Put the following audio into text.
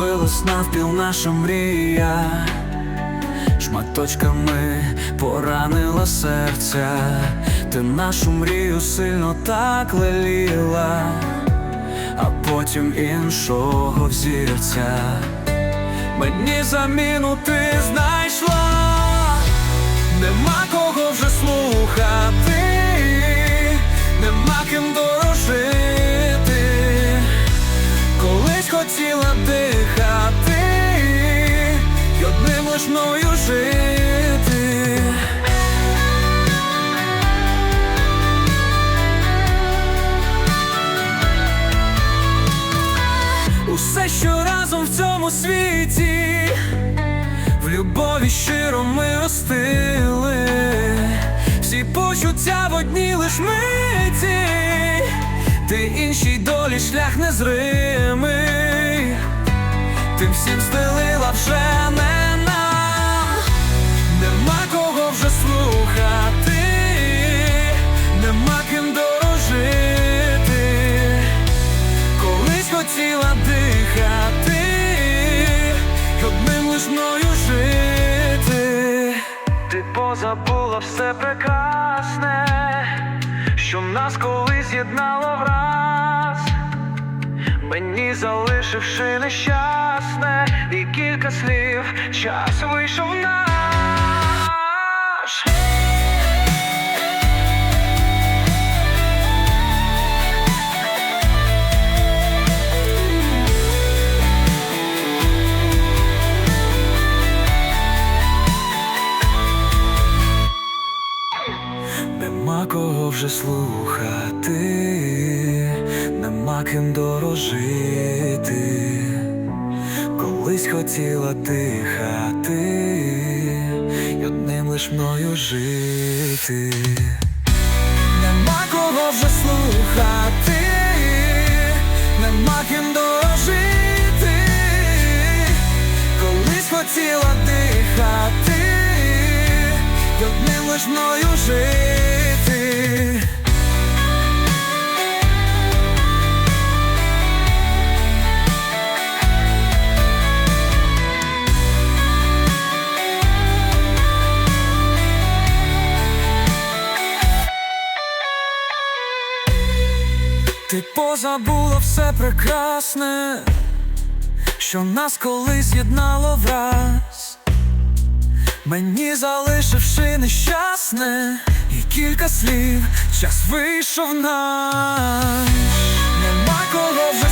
розбилась навпіл наша мрія, шматочками поранила серця, ти нашу мрію сильно так леліла, а потім іншого взірця. Мені заміну ти знайшла, нема кого вже слухати, нема ким дорожити, колись хотіла й мною жити. Усе, що разом в цьому світі, в любові щиро ми ростили, всі почуття в одній лиш миті, ти іншій долі шлях незримий, ти всім стелила вже не нема кого вже слухати, нема ким дорожити. Колись хотіла дихати, й одним лиш мною жити. Ти позабула все прекрасне, що нас колись з'єднало враз, мені залишивши нещасне, і кілька слів, час вийшов наш. Нема кого вже слухати, нема ким дорожити, колись хотіла дихати, й одним лиш мною жити. Нема кого вже слухати, нема ким дорожити, колись хотіла дихати, й одним лиш мною жити. Ти позабула все прекрасне, що нас колись єднало враз, мені залишивши нещасне і кілька слів, час вийшов наш. Нема кого вже